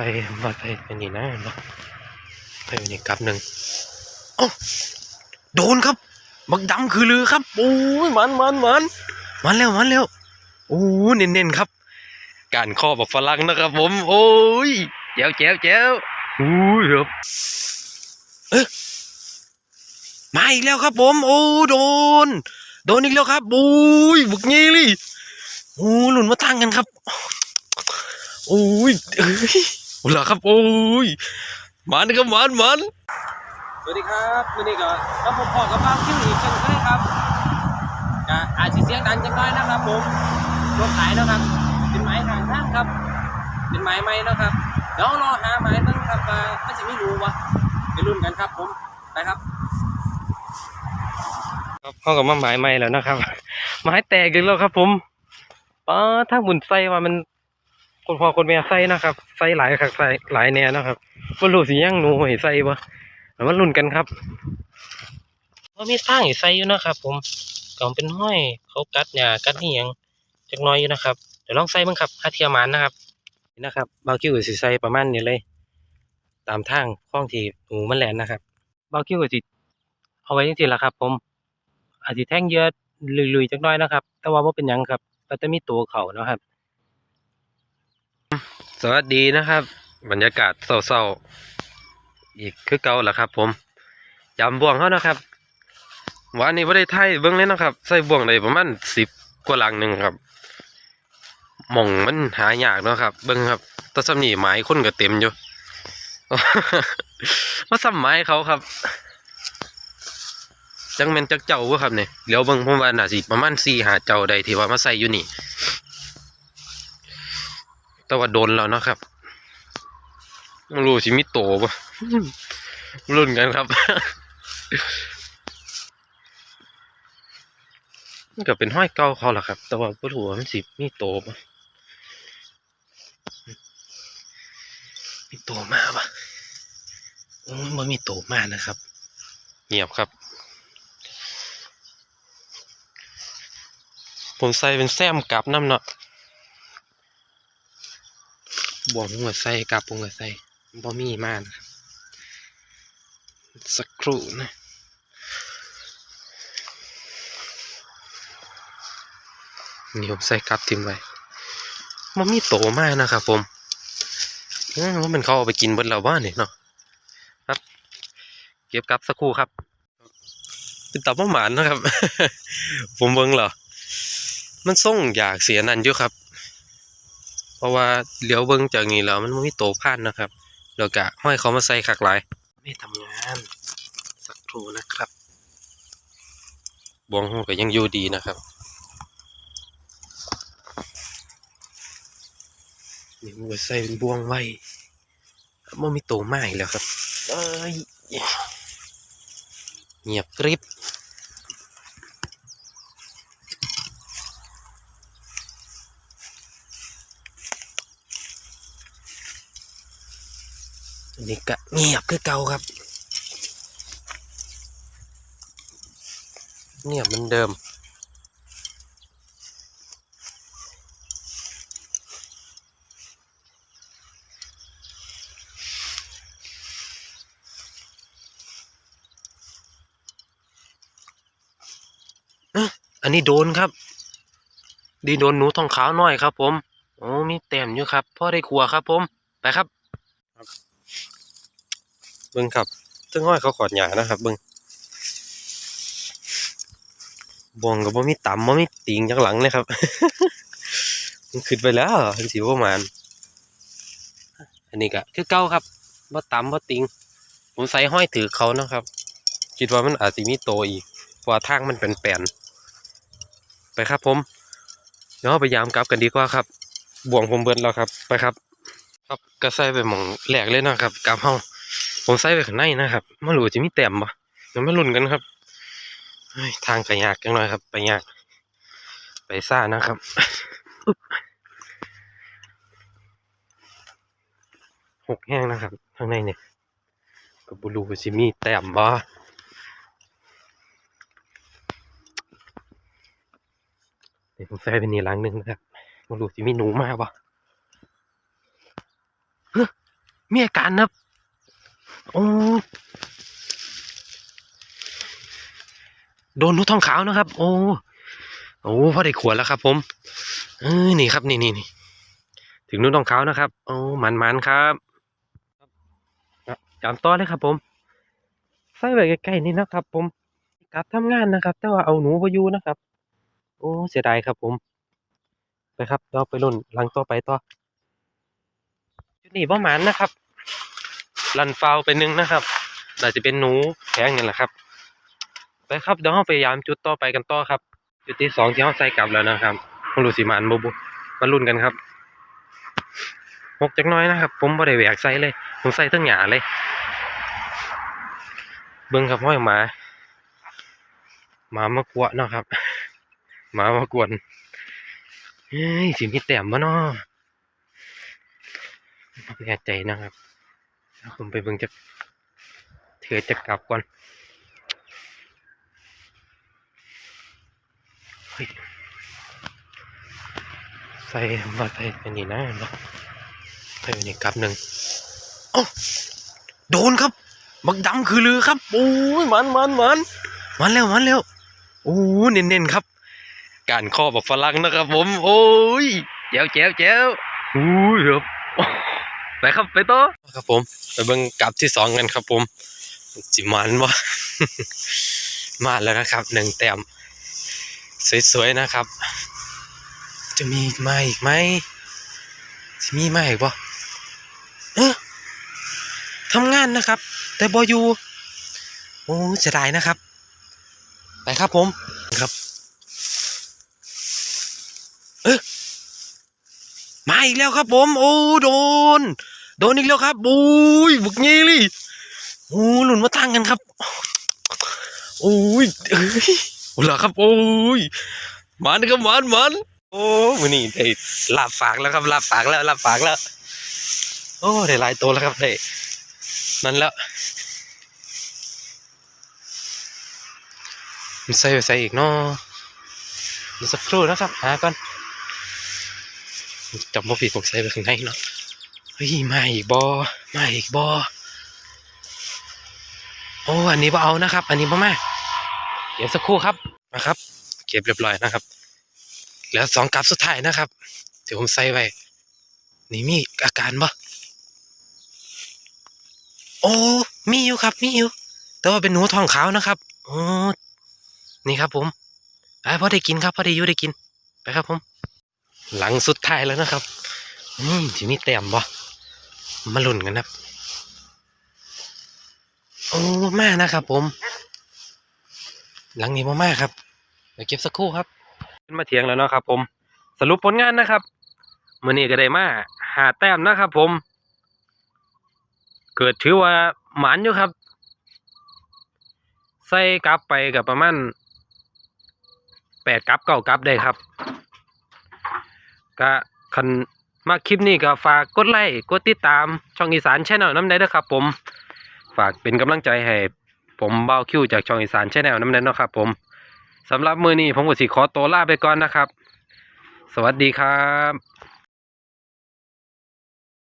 ส่มาใส่อันนี้นะเนาะใส่อันนี้กับหนึ่งโอ้โดนครับ บักดำคือลือครับโอ้ยมันมันมันมันแล้วมันแล้วโอ้เน้นๆครับ การข้อบักฝรั่งนะครับผม โอ้ยแจ๋วแจ๋วแจ๋วโอ้ยครับเอ๊ะมาอีกแล้วครับผม โอ้โดน โดนอีกแล้วครับโอ้ยบุกงี้เลยโอ้หลุนมาตั้งกันครับ โอ้ย เอ้ยเอาล่ะครับ โอ้ยมันครับมันมันสวัสดีครับวันนี้ก็รับผมพอกับบ้านคิวอีกเช่นเคยครับก็อาจจะเสียงดังจังน้อยนะครับผมรถขายนะครับ เป็นไม้ทางข้างครับ เป็นไม้ไม้นะครับเดี๋ยวรอหาไม้เบ้างครับว่ามันจะไม่รู้วะไปรุ่นกันครับผมไปครับครับเข้ากับมาหมายใหม่แล้วนะครับ ไม้แตกอีกแล้วครับ ผมป้าถ้าบุญไส้ว่ามัน คนพอคนแม่ไส้นะครับไส้หลายคักไส้หลายแน่นะครับว่ารู้สิยังหนูให้ไส้บ่แล้วมันรุ่นกันครับว่ามีสร้างให้ไส้อยู่นะครับ ผมก็เป็นห้อยเขากัดหญ้ากัดนี่ยังจักหน้อยอยู่นะครับเดี๋ยวลองใส่บ้างครับหาเทียมานนะครับนี่นะครับบาวคิวก็สิใส่ประมาณนี้เลย ตามทางข้องที่หนูมันแหลนนะครับบาวคิวก็สิเอาไว้จริงๆละครับ ผมอาจจะแท่งเยอะลุยๆจักหน้อยนะครับ แต่ว่าบ่เป็นหยังครับก็จะมีตัวเขานะครับ สวัสดีนะครับ บรรยากาศเศร้าๆอีกคือเก่าแหละครับ ผมยำบ่วงเขานะครับวันนี้บ่ได้ไทยเบิ่งเลยนะครับ ใส่บ่วงได้ประมาณสิบกว่าลังหนึ่งครับหม่องมันหายากเนาะครับ เบิ่งครับแตะสำนีหมายคนก็เต็มอยู่มาซ้ำไม้เขาครับ จังแมนจักเจ้าบ่ครับเนี่ยเดี๋ยวเบิ่งผมว่าน่าสิประมาณ4 5เจ้าใดที่ว่ามาใส่อยู่นี่ แต่ว่าโดนแล้วนะครับไม่รู้สิมีโตบ่รุ่นกันครับมันก็เป็นห้อยเก่าเขาล่ะครับ แต่ว่าบ่รู้ว่ามันสิมีโตบ่มีโตมาปะโอ้ยบ่มีโตมานะครับ เงียบครับ ผมใส่เป็นแซมกลับน้ำเนาะ บวงหัวใส่กลับผมก็ใส่บ่มีมากนะครับสักครู่นะนี่ผมใส่กลับทิ้งไว้มันมีโตมากนะครับผมว่ามันเขาเอาไปกินบนเราบ้านเนี่ยเนาะครับ เก็บกลับสักครู่ครับ เป็นตับมะหมานนะครับ ผมเบิ่งเหรอมันส่งอยากเสียนันอยู่ครับ เพราะว่าเหลียวเบิ่งจากนี้แล้วมันบ่มีโตพันนะครับแล้วก็ห้อยเขามาใส่ขักหลายไม่ทำงานสักครู่นะครับบวงหูก็ยังอยู่ดีนะครับนี่มันก็ใส่เป็นบวงไว้มันมีโตมากอีกแล้วครับเอ้ยเงียบกริบ นนี้ก็เงียบคือเก่าครับ เงียบเหมือนเดิม อันนี้โดนครับ ดีโดนหนูทองขาวน้อยครับผม โอ้มีแต้มอยู่ครับพ่อได้ครัวครับผม ไปครับ เบิ้งครับซึ่งห้อยเขาขอดหยานะครับเบิ้งบวงกับบ่มีต่ำบ่มีติงจังหลังเลยครับ มันขึ้นไปแล้วเป็นสีประมาณอันนี้ก็คือเก้าครับบ่ต่ำบ่ติง ผมใส่ห้อยถือเขานะครับ คิดว่ามันอาจจะมีโตอีกเพราะว่าทางมันเป็นแปนไปครับผมเดี๋ยวเราไปยามกลับกันดีกว่าครับ บ่วงผมเบิดแล้วครับ ไปครับ ครับก็ใส่ไปหมองแหลกเลยนะครับกลับเฮา ผมใส่ไปข้างในนะครับไม่รู้จะมีแต้มปะเดี๋ยวมาลุ้นกันครับทางก็ยากจังเลยครับไปยาก ไปซ่านะครับหกแห้งนะครับข้างในเนี่ยก็บรูว่าจะมีแต้มบ่เดี๋ยวผมใส่ไปนี่หลังหนึงนะครับบรูจะมีหนูมาบ่เฮ้ยมีอาการครับ โอ้โดนนูทองขาวนะครับ โอ้โอ้พอได้ขวดแล้วครับ ผมเออนี่ครับ นี่นี่นี่ถึงนูทองขาวนะครับ โอ้มันมันครับครับต่อเลยครับผมใส่ไว้ใกล้ๆนี่นะครับ ผมกลับทำงานนะครับ แต่ว่าเอาหนูไปอยู่นะครับ โอ้เสียดายครับ ผม ไปครับเราไปรุ่นหลังต่อไปต่อจุดนี้ประมาณนะครับ ลันฟาวไปหนึ่งนะครับน่าจะเป็นหนูแพงนี่แหละครับ ไปครับเดี๋ยวเราพยายามจุดต่อไปกันต่อครับ จุดที่สองที่เราใส่กลับแล้วนะครับของลูสีมานบูบูมาลุ้นกันครับหกจักน้อยนะครับ ผมบ่ได้แหวกใส่เลย ผมใส่ทั้งหยาเลย เบิ้งครับห้อยหมาหมามากวะเนาะครับหมามากวนเฮ้ยสิมีแต้มมาเนาะแน่ใจนะครับ ผมไปเบิ่งจะเถือจะกลับก่อนใส่มาใส่เป็นนี่นะเนาะใส่เป็นนี่กับหนึ่งโอ้โดนครับ บักดำคือลือครับโอ้ยมันมันมันมันแล้วมันแล้วโอ้เน้นเน้นๆครับ การข้อบักฝรั่งนะครับผม โอ้ยแจ๋วแจ๋วแจ๋วโอ้ยครับโอ้ ไปครับไปโตครับผมไปเบิ่งกลับที่สองกันครับผมจิมันวะมาแล้วนะครับหนึ่งแต้มสวยๆนะครับ จะมีมาอีกไหมจะมีมาอีกบ่เออทำงานนะครับ แต่บอยู่โอ้เสียดายนะครับ ไปครับผมครับ เออ มาอีกแล้วครับผม โอ้โดน โดนอีกแล้วครับโอ้ยบุกงี้เลยโอ้หลุนมาตั้งกันครับ โอ้ยเอ้ยโอ้ล่ะครับ โอ้ยมันครับมันมันโอ้วันนี้ได้ลาบฝากแล้วครับลาบฝากแล้วลาบฝากแล้ว โอ้ได้หลายตัวแล้วครับได้นั่นแล้วมันใส่ไปใส่อีกเนาะเดี๋ยวสักครู่นะครับหาก่อน จับมาผิดผมใส่ไปข้างในเนาะเฮ้ยมาอีกบอมาอีกบอโอ้อันนี้บ่เอานะครับ อันนี้บ่มาเดี๋ยวสักครู่ครับนะครับ เก็บเรียบร้อยนะครับเหลือสองกับสุดท้ายนะครับ เดี๋ยวผมใส่ไว้นี่มีอาการบ่โอ้มีอยู่ครับ มีอยู่แต่ว่าเป็นหนูทองขาวนะครับโอ้นี่ครับผมไอ้พอได้กินครับพอได้ยูได้กินไปครับผม หลังสุดท้ายแล้วนะครับ อืมจะมีแต้มบ่มาลุ้นกันครับโอ้มากนะครับ ผม หลังนี้มากๆครับเดี๋ยวเก็บสักครู่ครับ ขึ้นมาเถียงแล้วเนาะครับ ผม สรุปผลงานนะครับมื่อนี้ก็ได้มาหาแต้มนะครับ ผม เกิดถือว่าหมานอยู่ครับ ใส่กลับไปกับประมาณแปดกลับเก้ากลับได้ครับ ก็คันมาคลิปนี้ก็ฝากกดไลค์กดติดตามช่องอีสานชแนลน้ำได้ด้วยครับ ผม ฝากเป็นกำลังใจให้ผมเบาคิวจากช่องอีสานชแนลน้ำได้นเนาะครับ ผมสำหรับมือนี้ผมก็สิขอตัวลาไปก่อนนะครับ สวัสดีครับ